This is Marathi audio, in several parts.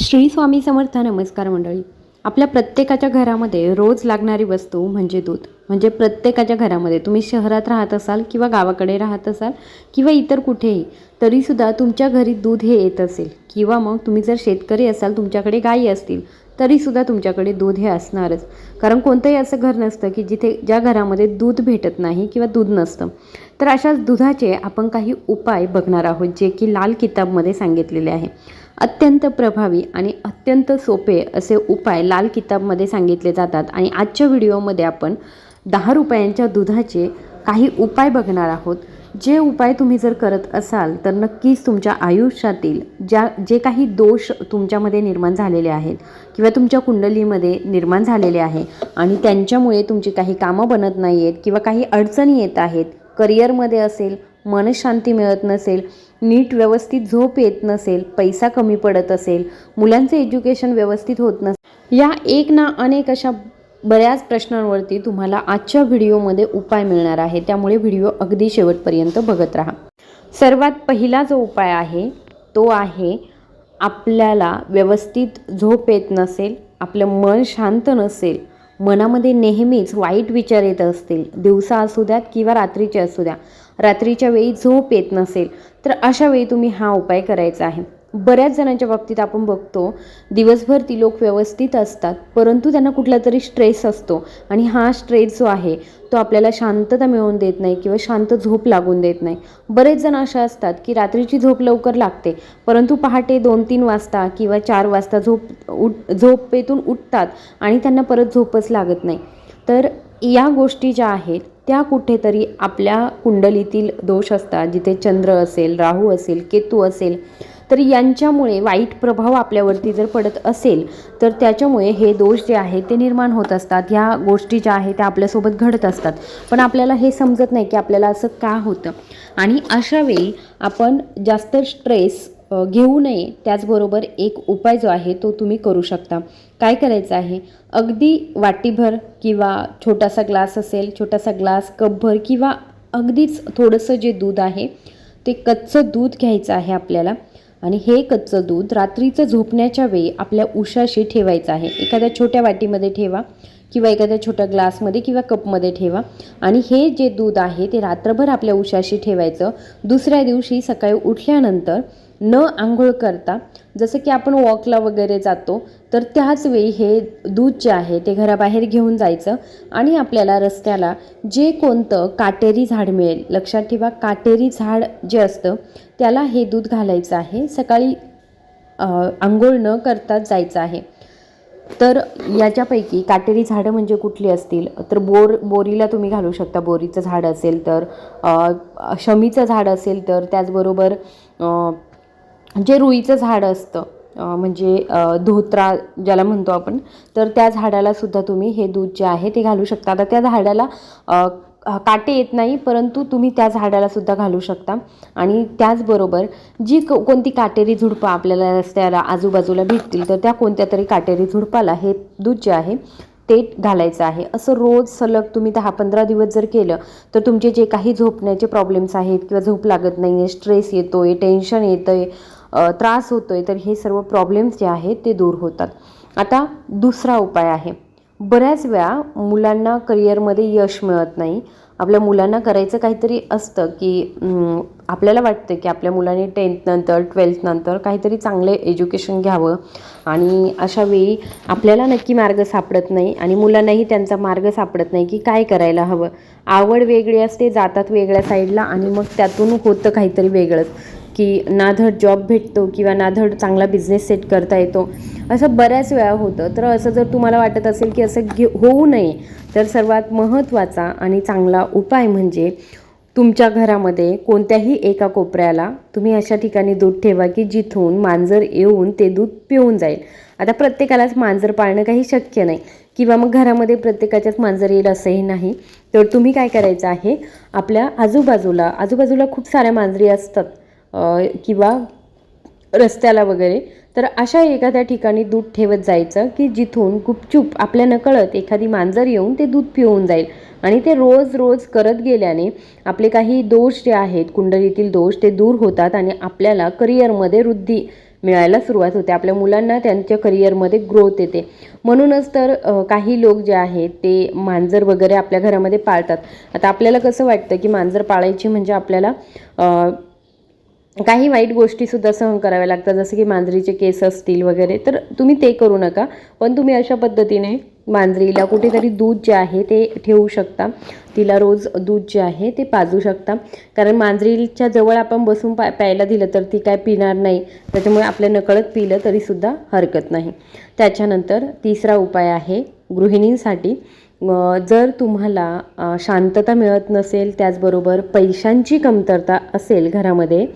श्री स्वामी समर्थ नमस्कार मंडळी. आपल्या प्रत्येकाच्या घरामध्ये रोज लागणारी वस्तू म्हणजे दूध. म्हणजे प्रत्येकाच्या घरामध्ये तुम्ही शहरात राहत असाल किंवा गावाकडे राहत असाल किंवा इतर कुठेही तरीसुद्धा तुमच्या घरी दूध हे येत असेल. किंवा मग तुम्ही जर शेतकरी असाल तुमच्याकडे गायी असतील तरीसुद्धा तुमच्याकडे दूध हे असणारच. कारण कोणतंही असं घर नसतं की जिथे ज्या घरामध्ये दूध भेटत नाही किंवा दूध नसतं. तर अशाच दुधाचे आपण काही उपाय बघणार आहोत जे की लाल किताबमध्ये सांगितलेले आहे. अत्यंत प्रभावी आणि अत्यंत सोपे असे उपाय लाल किताबमध्ये सांगितले जातात. आणि आजच्या व्हिडिओमध्ये आपण दहा रुपयांच्या दुधाचे काही उपाय बघणार आहोत. जे उपाय तुम्ही जर करत असाल तर नक्कीच तुमच्या आयुष्यातील ज्या जे काही दोष तुमच्यामध्ये निर्माण झालेले आहेत किंवा तुमच्या कुंडलीमध्ये निर्माण झालेले आहे आणि त्यांच्यामुळे तुमची काही कामं बनत नाही आहेत किंवा काही अडचणी येत आहेत करिअरमध्ये असेल मनशांती मिळत नसेल नीट व्यवस्थित झोप येत नसेल पैसा कमी पडत असेल मुलांचं एज्युकेशन व्यवस्थित होत नसेल या एक ना अनेक अशा बऱ्याच प्रश्नांवरती तुम्हाला आजच्या व्हिडिओमध्ये उपाय मिळणार आहे. त्यामुळे व्हिडिओ अगदी शेवटपर्यंत बघत राहा. सर्वात पहिला जो उपाय आहे तो आहे आपल्याला व्यवस्थित झोप येत नसेल आपलं मन शांत नसेल मनामध्ये नेहमीच वाईट विचार येत असतील दिवसा असू द्यात किंवा रात्रीचे असू द्या रात्रीच्या वेळी झोप येत नसेल तर अशा वेळी तुम्ही हा उपाय करायचा आहे. बऱ्याच जणांच्या बाबतीत आपण बघतो दिवसभर ती लोक व्यवस्थित असतात परंतु त्यांना कुठला तरी स्ट्रेस असतो. आणि हा स्ट्रेस जो आहे तो आपल्याला शांतता मिळवून देत नाही किंवा शांत झोप लागून देत नाही. बरेच जण अशा असतात की रात्रीची झोप लवकर लागते परंतु पहाटे दोन तीन वाजता किंवा चार वाजता झोप उठ झोपेतून उठतात आणि त्यांना परत झोपच लागत नाही. तर या गोष्टी ज्या आहेत त्या कुठेतरी आपल्या कुंडलीतील दोष असतात जिथे चंद्र असेल राहू असेल केतू असेल तर यांच्यामुळे वाईट प्रभाव आपल्यावरती जर पडत असेल तर त्याच्यामुळे हे दोष जे आहेत ते निर्माण होत असतात. ह्या गोष्टी ज्या आहेत त्या आपल्यासोबत घडत असतात. पण आपल्याला हे समजत नाही की आपल्याला असं का होतं. आणि अशावेळी आपण जास्त स्ट्रेस घेऊ नये त्याचबरोबर एक उपाय जो आहे तो तुम्ही करू शकता. काय करायचं आहे? अगदी वाटीभर किंवा छोटासा ग्लास असेल छोटासा ग्लास कपभर किंवा अगदीच थोडंसं जे दूध आहे ते कच्चं दूध घ्यायचं आहे आपल्याला. आणि हे कच्चं दूध रात्रीचं झोपण्याच्या वेळी आपल्या उशाशी ठेवायचं आहे. एखाद्या छोट्या वाटीमध्ये ठेवा. किंवा एखाद्या छोट्या ग्लासमध्ये किंवा कपमध्ये ठेवा. आणि हे जे दूध आहे ते रात्रभर आपल्या उशाशी ठेवायचं. दुसऱ्या दिवशी सकाळी उठल्यानंतर न आंघोळ करता जसं की आपण वॉकला वगैरे जातो तर त्याच वेळी हे दूध जे आहे ते घराबाहेर घेऊन जायचं. आणि आपल्याला रस्त्याला जे कोणतं काटेरी झाड मिळेल लक्षात ठेवा काटेरी झाड जे असतं त्याला हे दूध घालायचं आहे. सकाळी आंघोळ न करताच जायचं आहे. तर याच्यापैकी काटेरी झाडं म्हणजे कुठली असतील? तर बोर बोरीला तुम्ही घालू शकता. बोरीचं झाड असेल तर शमीचं झाड असेल तर त्याचबरोबर जे रुईचं झाड असतं म्हणजे धोत्रा ज्याला म्हणतो आपण तर त्या झाडाला सुद्धा तुम्ही हे दूध जे आहे ते घालू शकता. आता त्या झाडाला काटे येत नाही परंतु तुम्ही त्या झाडालासुद्धा घालू शकता. आणि त्याचबरोबर जी को कोणती काटेरी झुडपं आपल्याला रस्त्याला आजूबाजूला भेटतील तर त्या कोणत्या तरी काटेरी झुडपाला हे दूध जे आहे ते घालायचं आहे. असं रोज सलग तुम्ही दहा पंधरा दिवस जर केलं तर तुमचे जे काही झोपण्याचे प्रॉब्लेम्स आहेत किंवा झोप लागत नाही आहे स्ट्रेस येतो आहे टेन्शन येतं आहे त्रास होतो आहे तर हे सर्व प्रॉब्लेम्स जे आहेत ते दूर होतात. आता दुसरा उपाय आहे. बऱ्याच वेळा मुलांना करिअरमध्ये यश मिळत नाही. आपल्या मुलांना करायचं काहीतरी असतं की आपल्याला वाटतं की आपल्या मुलाने टेन्थनंतर ट्वेल्थनंतर काहीतरी चांगले एज्युकेशन घ्यावं. आणि अशा वेळी आपल्याला नक्की मार्ग सापडत नाही आणि मुलांनाही त्यांचा मार्ग सापडत नाही की काय करायला हवं. आवड वेगळी असते जातात वेगळ्या साईडला आणि मग त्यातून होतं काहीतरी वेगळंच. की नाधड जॉब भेटतो किंवा नाधड चांगला बिझनेस सेट करता येतो. असं बऱ्याच वेळा होतं. तर असं जर तुम्हाला वाटत असेल की असं घे होऊ नये तर सर्वात महत्त्वाचा आणि चांगला उपाय म्हणजे तुमच्या घरामध्ये कोणत्याही एका कोपऱ्याला तुम्ही अशा ठिकाणी दूध ठेवा की जिथून मांजर येऊन ते दूध पिऊन जाईल. आता प्रत्येकालाच मांजर पाळणं काही शक्य नाही. किंवा मग घरामध्ये प्रत्येकाच्याच मांजर येईल असंही नाही. तर तुम्ही काय करायचं आहे? आपल्या आजूबाजूला आजूबाजूला खूप साऱ्या मांजरी असतात. किंवा रस्त्याला वगैरे तर अशा एखाद्या ठिकाणी दूध ठेवत जायचं की जिथून गुपचूप आपल्या नकळत एखादी मांजर येऊन ते दूध पिऊन जाईल. आणि ते रोज रोज करत गेल्याने आपले काही दोष जे आहेत कुंडलीतील दोष ते दूर होतात आणि आपल्याला करिअरमध्ये वृद्धी मिळायला सुरुवात होते. आपल्या मुलांना त्यांच्या करिअरमध्ये ग्रोथ येते. म्हणूनच तर काही लोक जे आहेत ते मांजर वगैरे आपल्या घरामध्ये पाळतात. आता आपल्याला कसं वाटतं की मांजर पाळायची म्हणजे आपल्याला काही वाईट गोष्टीसुद्धा सहन कराव्या लागतात. जसं की मांजरीचे केस असतील वगैरे तर तुम्ही ते करू नका. पण तुम्ही अशा पद्धतीने मांजरीला कुठेतरी दूध जे आहे ते ठेवू शकता. तिला रोज दूध जे आहे ते पाजू शकता. कारण मांजरीच्या जवळ आपण बसून पा प्यायला दिलं तर ती काय पिणार नाही. त्याच्यामुळे आपल्या नकळत पिलं तरीसुद्धा हरकत नाही. त्याच्यानंतर तिसरा उपाय आहे गृहिणींसाठी. जर तुम्हाला शांतता मिळत नसेल त्याचबरोबर पैशांची कमतरता असेल घरामध्ये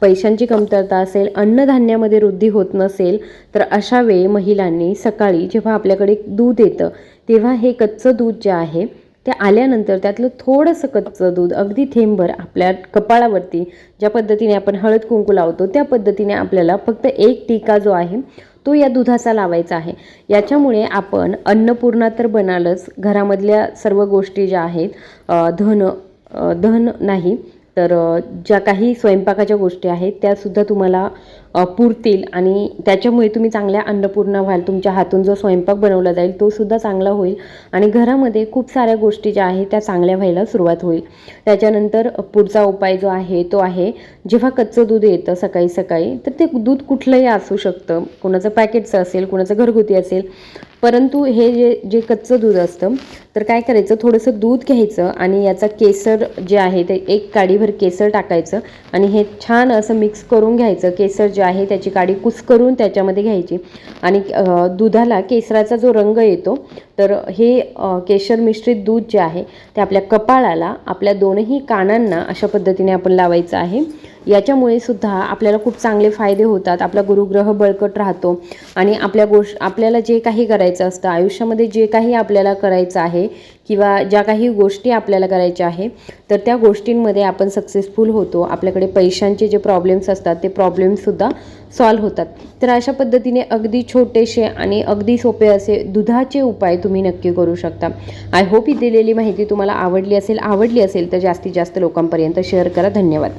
पैशांची कमतरता असेल अन्नधान्यामध्ये वृद्धी होत नसेल तर अशा वेळी महिलांनी सकाळी जेव्हा आपल्याकडे दूध येतं तेव्हा हे कच्चं दूध जे आहे ते आल्यानंतर त्यातलं थोडंसं कच्चं दूध अगदी थेंबभर आपल्या कपाळावरती ज्या पद्धतीने आपण हळद कुंकू लावतो त्या पद्धतीने आपल्याला फक्त एक टीका जो आहे तो या दुधाचा लावायचा आहे. याच्यामुळे आपण अन्नपूर्णा तर बनालच. घरामधल्या सर्व गोष्टी ज्या आहेत धन धन नाही तर ज्या काही स्वयंपाकाच्या गोष्टी आहेत त्यासुद्धा तुम्हाला पुरतील आणि त्याच्यामुळे तुम्ही चांगल्या अन्नपूर्णा व्हाल. तुमच्या हातून जो स्वयंपाक बनवला जाईल तो सुद्धा चांगला होईल आणि घरामध्ये खूप साऱ्या गोष्टी ज्या आहेत त्या चांगल्या व्हायला सुरुवात होईल. त्याच्यानंतर पुढचा उपाय जो आहे तो आहे जेव्हा कच्चं दूध येतं सकाळी सकाळी तर ते दूध कुठलंही असू शकतं. कोणाचं पॅकेटचं असेल कोणाचं घरगुती असेल परंतु हे जे जे कच्चं दूध असतं तर काय करायचं? थोडंसं दूध घ्यायचं आणि याचा केसर जे आहे ते एक काडीभर केसर टाकायचं आणि हे छान असं मिक्स करून घ्यायचं. केसर जे आहे त्याची काडी कुस्करून त्याच्यामध्ये घ्यायची. आणि दुधाला केसराचा जो रंग येतो तर हे केशर मिश्रित दूध जे आहे ते आपल्या कपाळाला आपल्या दोनही कानांना अशा पद्धतीने आपण लावायचं आहे. याच्यामुळे सुद्धा आपल्याला खूप चांगले फायदे होतात. आपला गुरुग्रह बळकट राहतो. आणि आपल्या गोष्ट आपल्याला जे काही करायचं असतं आयुष्यामध्ये जे काही आपल्याला करायचं आहे किंवा ज्या काही गोष्टी आपल्याला करायच्या आहे तर त्या गोष्टींमध्ये आपण सक्सेसफुल होतो. आपल्याकडे पैशांचे जे प्रॉब्लेम्स असतात ते प्रॉब्लेम्ससुद्धा सॉल्व्ह होतात. तर अशा पद्धतीने अगदी छोटेसे आणि अगदी सोपे असे दुधाचे उपाय तुम्ही नक्की करू शकता. आय होप ही दिलेली माहिती तुम्हाला आवडली असेल आवडली असेल तर जास्तीत जास्त लोकांपर्यंत शेअर करा. धन्यवाद.